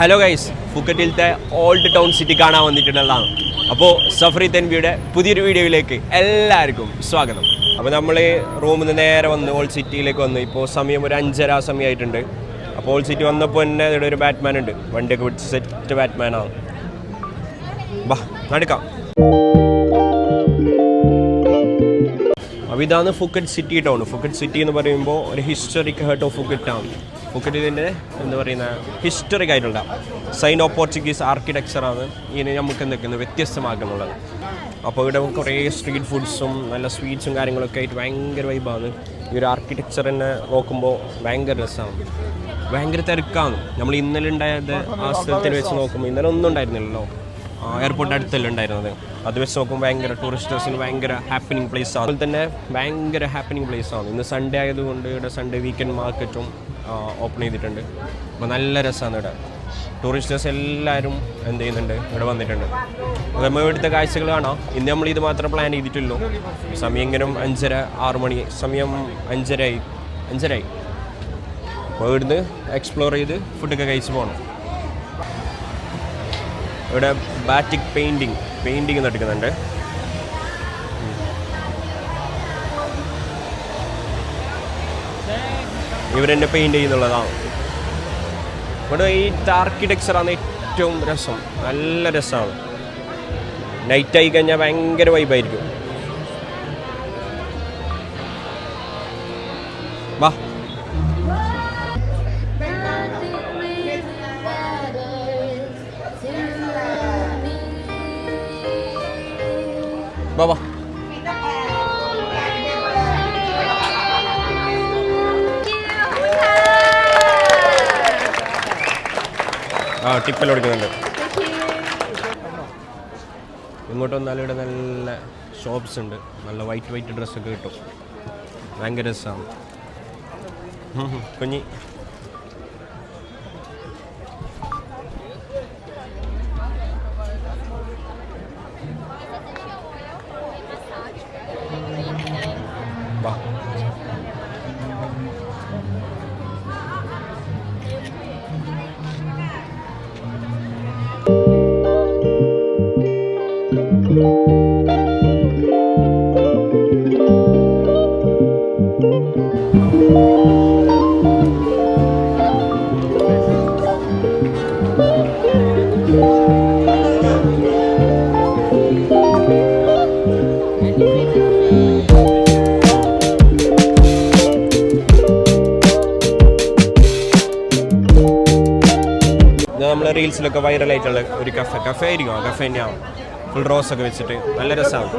Hello guys ഫുക്കറ്റിലത്തെ old town city കാണാൻ വന്നിട്ടുള്ളതാണ്. അപ്പോൾ സഫറി തെൻവിയുടെ പുതിയൊരു വീഡിയോയിലേക്ക് എല്ലാവർക്കും സ്വാഗതം. അപ്പോൾ നമ്മൾ റൂമിൽ നിന്ന് നേരെ വന്ന് ഓൾഡ് സിറ്റിയിലേക്ക് വന്ന്. ഇപ്പോൾ സമയം ഒരു അഞ്ചര സമയമായിട്ടുണ്ട് അപ്പോൾ ഓൾഡ് സിറ്റി വന്നപ്പോൾ തന്നെ ഇവിടെ ഒരു ബാറ്റ്മാൻ ഉണ്ട്. വണ്ടിയൊക്കെ പിടിച്ച് സെറ്റ് ബാറ്റ്മാനാണ് ബാ നടക്കാം. അപ്പോൾ ഇതാണ് Phuket city town Phuket city എന്ന് പറയുമ്പോൾ ഒരു historic heart of Phuket town Phuket എന്ന് എന്താ പറയുന്ന ഹിസ്റ്ററിക് ആയിട്ടുള്ള സൈൻ ഓഫ് പോർച്ചുഗീസ് ആർക്കിടെക്ചറാണ് ഇതിനെ നമുക്ക് എന്തൊക്കെയാണ് വ്യത്യസ്തമാക്കുന്നുള്ളത് അപ്പോൾ ഇവിടെ കുറേ സ്ട്രീറ്റ് ഫുഡ്സും നല്ല സ്വീറ്റ്സും കാര്യങ്ങളൊക്കെ ആയിട്ട് ഭയങ്കര വൈബാണ് ഈ ഒരു ആർക്കിടെക്ചർ തന്നെ നോക്കുമ്പോൾ ഭയങ്കര രസമാണ്. ഭയങ്കര തിരക്കാണ്. നമ്മൾ ഇന്നലെ ഉണ്ടായത് ആ സ്ഥലത്തിൽ വെച്ച് നോക്കുമ്പോൾ ഇന്നലെ ഒന്നും ഉണ്ടായിരുന്നില്ലല്ലോ. എയർപോർട്ട് അടുത്തല്ലേ ഉണ്ടായിരുന്നത് അത് വെച്ച് നോക്കുമ്പോൾ ഭയങ്കര ടൂറിസ്റ്റേഴ്സിന് ഭയങ്കര ഹാപ്പനിങ് പ്ലേസ് ആണ് അതുപോലെ തന്നെ ഭയങ്കര ഹാപ്പനിങ് പ്ലേസ് ആണ്. ഇന്ന് സൺഡേ ആയതുകൊണ്ട് ഇവിടെ സൺഡേ വീക്കെൻഡ് മാർക്കറ്റും ഓപ്പൺ ചെയ്തിട്ടുണ്ട്. അപ്പോൾ നല്ല രസമാണ് ഇവിടെ. ടൂറിസ്റ്റേഴ്സ് എല്ലാവരും എന്ത് ചെയ്യുന്നുണ്ട്? ഇവിടെ വന്നിട്ടുണ്ട്. നമ്മൾ ഇവിടുത്തെ കാഴ്ചകൾ കാണാം. ഇന്ന് നമ്മൾ ഇത് മാത്രം പ്ലാൻ ചെയ്തിട്ടുള്ളൂ. സമയം ഇങ്ങനെ അഞ്ചര ആറ് മണി സമയം അഞ്ചരയായി. അഞ്ചരയായി. അപ്പോൾ ഇവിടുന്ന് എക്സ്പ്ലോർ ചെയ്ത് ഫുഡൊക്കെ കഴിച്ച് പോകണം ഇവിടെ ബാറ്റിക് പെയിന്റിങ് പെയിന്റിങ് നടക്കുന്നുണ്ട് ഇവരെന്നെ പെയിന്റ് ചെയ്യുന്നുള്ളതാണ് ഇവിടെ ഈ ആർക്കിടെക്ചറാണ് ഏറ്റവും രസം. നല്ല രസമാണ് നൈറ്റ് ആയി കഴിഞ്ഞാൽ ഭയങ്കര വൈബായിരിക്കും വാ. വാ വാ. ആ ടിപ്പെല്ലാം കൊടുക്കുന്നുണ്ട് ഇങ്ങോട്ട് വന്നാലും ഇവിടെ നല്ല ഷോപ്സ് ഉണ്ട്. നല്ല വൈറ്റ് വൈറ്റ് ഡ്രസ്സൊക്കെ കിട്ടും. ഭയങ്കര രസമാണ് കുഞ്ഞി. റീൽസിലൊക്കെ വൈറലായിട്ടുള്ള ഒരു കഫ കഫ ആയിരിക്കും ആ കഫ തന്നെയാവും ഫുൾ റോസ് ഒക്കെ വെച്ചിട്ട് നല്ല രസമാണ്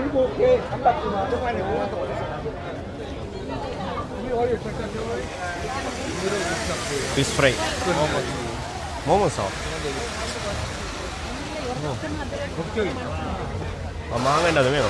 ഫിഷ് ഫ്രൈ മോമോസോ ആ മാങ്ങ അത് വേണോ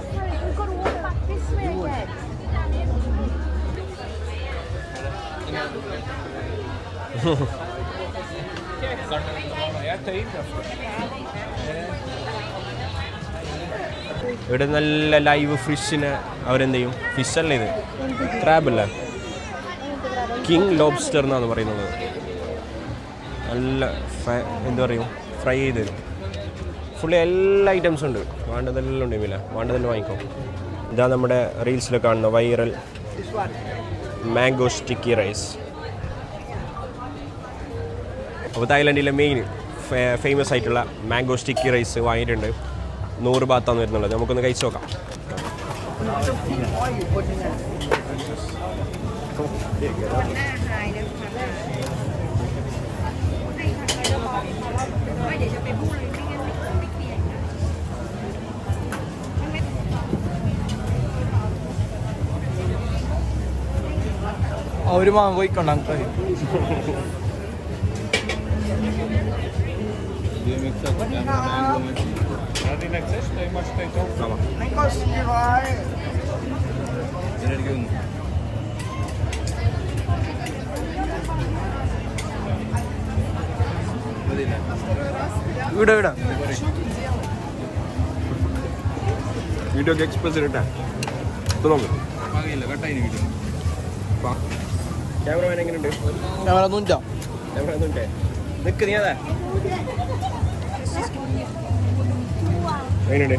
ഇവിടെ നല്ല ലൈവ് ഫിഷിന് അവരെന്ത് ചെയ്യും ഫിഷ് അല്ലേ ഇത്? ക്രാബല്ല കിങ് ലോബ്സ്റ്റർ എന്നാണ് പറയുന്നത്. നല്ല എന്താ പറയും ഫ്രൈ ചെയ്ത് തരും. ഫുള്ളി എല്ലാ ഐറ്റംസും ഉണ്ട്. വേണ്ടതെല്ലാം ഉണ്ട് ഇല്ല വേണ്ടതെല്ലാം വാങ്ങിക്കോ. ഇതാ നമ്മുടെ റീൽസിൽ കാണുന്ന വൈറൽ മാംഗോ സ്റ്റിക്കി റൈസ് അപ്പോൾ തായ്ലൻഡിലെ മെയിൻ ഫേമസ് ആയിട്ടുള്ള മാംഗോ സ്റ്റിക്കി റൈസ് വാങ്ങിയിട്ടുണ്ട്. നൂറ് ബാത്താണ് വരുന്നുള്ളത്. നമുക്കൊന്ന് കഴിച്ചു നോക്കാം. ഒരു മാങ്ങ പോയിക്കൊണ്ട് അങ്ങ് കഴിയും ഇവിടെ ഇവിടെ. വീഡിയോ ഒക്കെ എക്സ്പ്രസ് ഇട്ടാ ക്യാമറമാൻ എങ്ങനെയുണ്ട് ക്യാമറ നൂറ്റാ. ക്യാമറ ഒന്നുണ്ടേ നിക്ക് നീ അതാ എങ്ങനെയുണ്ട്?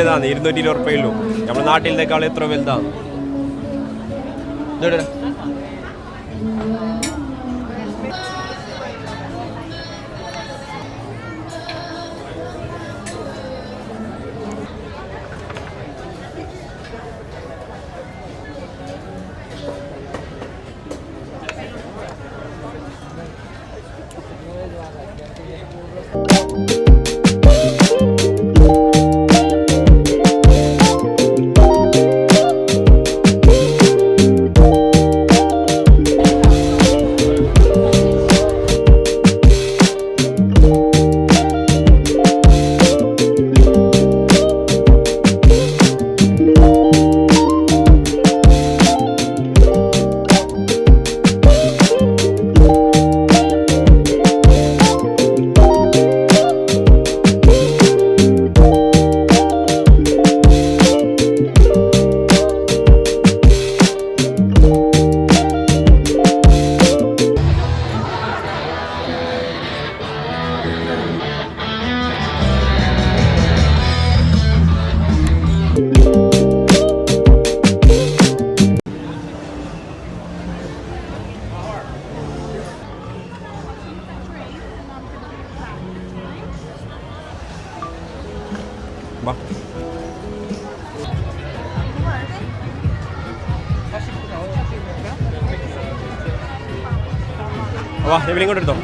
ഏതാണ്? ഇരുന്നൂറ്റി ഇരുപത് ഉറുപ്പയുള്ളൂ നമ്മുടെ നാട്ടിലേക്കാൾ എത്ര വലുതാണ്? ഇതെവിടെ? വാ നബിൽ ഇങ്ങോട്ട് എടുത്തോ.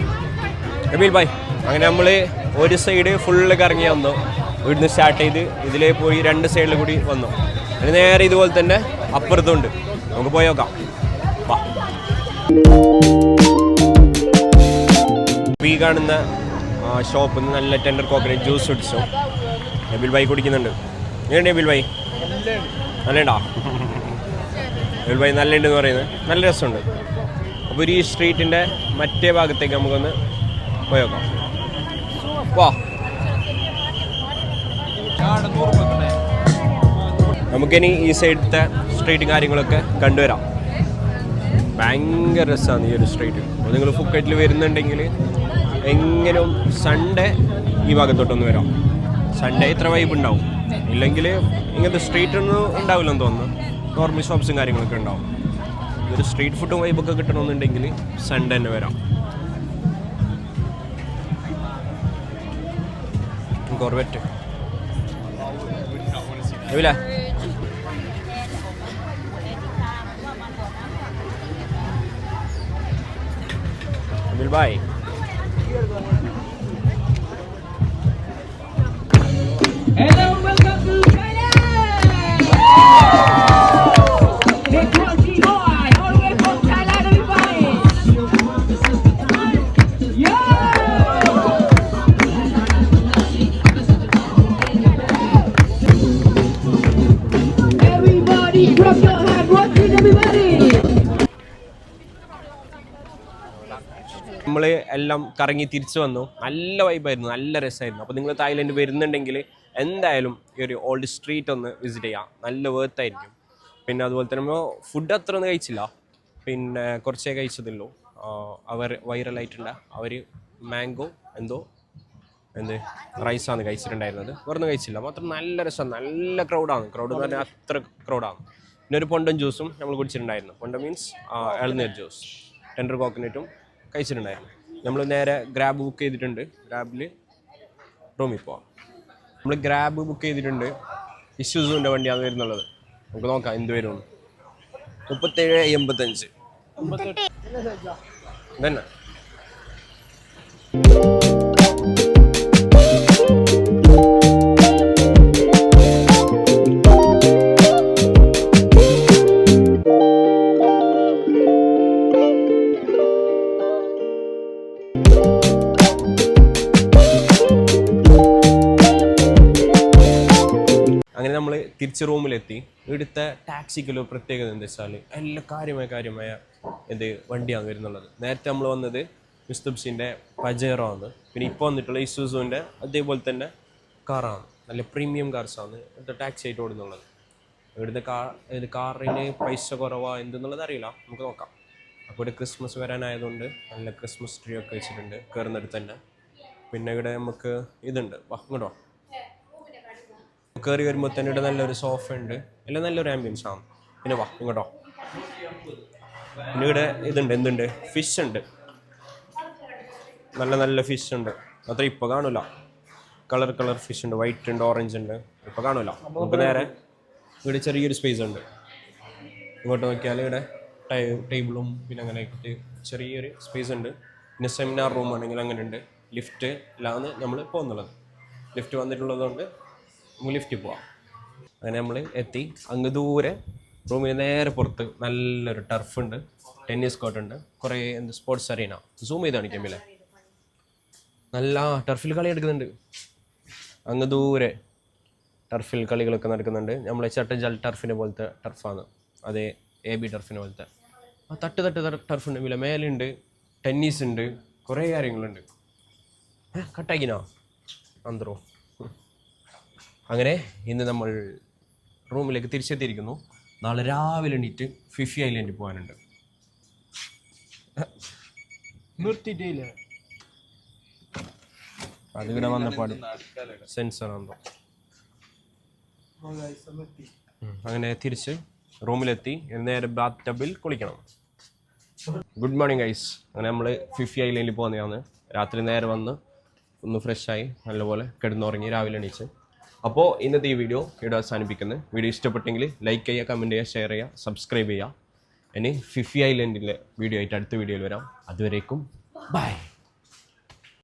എബിൽ ബൈ അങ്ങനെ നമ്മൾ ഒരു സൈഡ് ഫുള്ള് കറങ്ങി വന്നു. ഇവിടുന്ന് സ്റ്റാർട്ട് ചെയ്ത് ഇതിലേ പോയി രണ്ട് സൈഡിൽ കൂടി വന്നു. അതിന് നേരെ ഇതുപോലെ തന്നെ അപ്പുറത്തുണ്ട്. നമുക്ക് പോയി നോക്കാം. വാ. ഈ കാണുന്ന ഷോപ്പിൽ നിന്ന് നല്ല ടെൻഡർ കോക്കനട്ട് ജ്യൂസ് കുടിച്ചു. നബിൽ ബൈ കുടിക്കുന്നുണ്ട്. എങ്ങനെ നബിൽ ബൈ നല്ലണ്ടാ നബിൽ ബൈ നല്ലുണ്ടെന്ന് പറയുന്നത്. നല്ല രസമുണ്ട്. അപ്പോൾ ഈ സ്ട്രീറ്റിന്റെ മറ്റേ ഭാഗത്തേക്ക് നമുക്കൊന്ന് പോയി വാ. നമുക്കിനി ഈ സൈഡത്തെ സ്ട്രീറ്റ് കാര്യങ്ങളൊക്കെ കണ്ടുവരാം. ഭയങ്കര രസമാണ് ഈ ഒരു സ്ട്രീറ്റ്. അപ്പോൾ നിങ്ങൾ ഫുക്കറ്റിൽ വരുന്നുണ്ടെങ്കിൽ എങ്ങനെയും സൺഡേ ഈ ഭാഗത്തോട്ടൊന്ന് വരാം. സൺഡേ ഇത്ര വൈബ് ഉണ്ടാവും. ഇല്ലെങ്കിൽ ഇങ്ങനത്തെ സ്ട്രീറ്റ് ഒന്നും ഉണ്ടാവില്ലെന്ന് തോന്നുന്നു. നോർമൽ ഷോപ്സും കാര്യങ്ങളൊക്കെ ഉണ്ടാവും. ഒരു സ്ട്രീറ്റ് ഫുഡ് വൈബ് ഒക്കെ കിട്ടണമെന്നുണ്ടെങ്കിൽ സൺഡേ തന്നെ വരാം. Corvette available bye Hello, welcome to എല്ലാം കറങ്ങി തിരിച്ചു വന്നു. നല്ല വൈബായിരുന്നു നല്ല രസമായിരുന്നു അപ്പോൾ നിങ്ങൾ തായ്ലൻഡ് വരുന്നുണ്ടെങ്കിൽ എന്തായാലും ഈ ഒരു ഓൾഡ് സ്ട്രീറ്റ് ഒന്ന് വിസിറ്റ് ചെയ്യാം. നല്ല വേർത്തായിരിക്കും പിന്നെ അതുപോലെ തന്നെ ഫുഡ് അത്ര ഒന്നും കഴിച്ചില്ല. പിന്നെ കുറച്ചേ കഴിച്ചതുള്ളൂ. അവർ വൈറലായിട്ടുണ്ട് അവർ മാംഗോ എന്തോ എന്ത് റൈസാണ് കഴിച്ചിട്ടുണ്ടായിരുന്നത്. വേറൊന്നും കഴിച്ചില്ല. മാത്രം നല്ല രസം നല്ല ക്രൗഡാണ് ക്രൗഡ് എന്ന് പറഞ്ഞാൽ അത്ര ക്രൗഡാണ് പിന്നെ ഒരു പൊണ്ടൻ ജ്യൂസും നമ്മൾ കുടിച്ചിട്ടുണ്ടായിരുന്നു. പൊണ്ട മീൻസ് ഇളനീർ ജ്യൂസ് ടെൻഡർ കോക്കനറ്റും കഴിച്ചിട്ടുണ്ടായിരുന്നു. നമ്മൾ നേരെ ഗ്രാബ് ബുക്ക് ചെയ്തിട്ടുണ്ട്. ഗ്രാബിൽ റൂമിൽ പോവാം. നമ്മൾ ഗ്രാബ് ബുക്ക് ചെയ്തിട്ടുണ്ട്. ഇഷ്യൂസിന്റെ വണ്ടിയാണ് വരുന്നുള്ളത്. നമുക്ക് നോക്കാം എന്ത് വരും മുപ്പത്തേഴ് എൺപത്തഞ്ച്. തന്നെ തിരിച്ച് റൂമിലെത്തി. ഇവിടുത്തെ ടാക്സിക്കുള്ള പ്രത്യേകത എന്താ വെച്ചാൽ എല്ലാ കാര്യമായ കാര്യമായ എന്ത് വണ്ടിയാണ് വരുന്നുള്ളത്. നേരത്തെ നമ്മൾ വന്നത് മിസ്തുബ്സിന്റെ പജേറോ ആണ്. പിന്നെ ഇപ്പോൾ വന്നിട്ടുള്ള ഇസൂസുവിന്റെ അതേപോലെ തന്നെ കാറാണ് നല്ല പ്രീമിയം കാർസാണ് ഇവിടുത്തെ ടാക്സി ആയിട്ട് ഓടുന്നുള്ളത്. ഇവിടുത്തെ കാർ ഇത് കാറിന് പൈസ കുറവാ എന്തെന്നുള്ളത് അറിയില്ല. നമുക്ക് നോക്കാം. അപ്പോൾ ഇവിടെ ക്രിസ്മസ് വരാനായതുകൊണ്ട് നല്ല ക്രിസ്മസ് ട്രീ ഒക്കെ വെച്ചിട്ടുണ്ട് കയറുന്നിടത്ത് തന്നെ. പിന്നെ ഇവിടെ നമുക്ക് ഇതുണ്ട്. വാ ഇങ്ങോട്ടോ കയറി വരുമ്പോൾ തന്നെ ഇവിടെ നല്ലൊരു സോഫ ഉണ്ട്. എല്ലാം നല്ലൊരു ആംബിയൻസ് ആണ്. പിന്നെ വാ ഇങ്ങോട്ടോ. പിന്നെ ഇവിടെ ഇതുണ്ട് എന്തുണ്ട്? ഫിഷ് ഉണ്ട്. നല്ല നല്ല ഫിഷ് ഉണ്ട്. അത്ര ഇപ്പോൾ കാണൂല. കളർ കളർ ഫിഷ് ഉണ്ട്. വൈറ്റ് ഉണ്ട് ഓറഞ്ച് ഉണ്ട്. ഇപ്പോൾ കാണൂല. നമുക്ക് നേരെ ഇവിടെ ചെറിയൊരു സ്പേസ് ഉണ്ട്. ഇങ്ങോട്ട് നോക്കിയാൽ ഇവിടെ ടേബിളും പിന്നെ അങ്ങനെ ചെറിയൊരു സ്പേസ് ഉണ്ട്. പിന്നെ സെമിനാർ റൂം ആണെങ്കിൽ അങ്ങനെ ഉണ്ട് ലിഫ്റ്റ് അല്ലാന്ന് നമ്മൾ പോകുന്നുള്ളത്. ലിഫ്റ്റ് വന്നിട്ടുള്ളതുകൊണ്ട് നമുക്ക് ലിഫ്റ്റിൽ പോവാം. അങ്ങനെ നമ്മൾ എത്തി. അങ്ങ് ദൂരെ റൂമിന് നേരെ പുറത്ത് നല്ലൊരു ടർഫ് ഉണ്ട് ടെന്നീസ് കോർട്ട് ഉണ്ട്. കുറേ എന്ത് സ്പോർട്സ് അറീന സൂം ചെയ്ത് കാണിക്കാം ഇല്ലേ നല്ല ടർഫിൽ കളി എടുക്കുന്നുണ്ട്. അങ്ങ് ദൂരെ ടർഫിൽ കളികളൊക്കെ നടക്കുന്നുണ്ട്. നമ്മളെ ചട്ടഞ്ചാൽ ടർഫിനെ പോലത്തെ ടർഫാണ് അതേ എ ബി ടർഫിനെ പോലത്തെ. ആ തട്ട് തട്ട് ടർഫുണ്ട് ഇല്ല മേലുണ്ട് ടെന്നീസ് ഉണ്ട് കുറേ കാര്യങ്ങളുണ്ട്. കട്ടാക്കിനോ അന്തരോ. അങ്ങനെ ഇന്ന് നമ്മൾ റൂമിലേക്ക് തിരിച്ചെത്തിയിരിക്കുന്നു. നാളെ രാവിലെ എണീറ്റ് ഫിഫി ഐലൻഡിൽ പോകാനുണ്ട്. നിർത്തിയിട്ടില്ല. അതിവിടെ വന്നപ്പാട് സെൻസർ ആണോ അങ്ങനെ തിരിച്ച് റൂമിലെത്തി. നേരെ ബാത്ത് ടബിൽ കുളിക്കണം. Good morning guys. അങ്ങനെ നമ്മൾ ഫിഫി ഐലൻഡിൽ പോകുന്നതാണ്. രാത്രി നേരെ വന്ന് ഒന്ന് ഫ്രഷായി നല്ലപോലെ കിടന്നുറങ്ങി രാവിലെ എണീച്ച്. അപ്പോൾ ഇന്നത്തെ ഈ വീഡിയോ ഇവിടെ അവസാനിപ്പിക്കുന്നത് വീഡിയോ ഇഷ്ടപ്പെട്ടെങ്കിൽ ലൈക്ക് ചെയ്യുക കമന്റ് ചെയ്യുക ഷെയർ ചെയ്യുക സബ്സ്ക്രൈബ് ചെയ്യുക. ഇനി ഫിഫി ഐലൻഡിലെ വീഡിയോ ആയിട്ട് അടുത്ത വീഡിയോയിൽ വരാം. അതുവരേക്കും ബൈ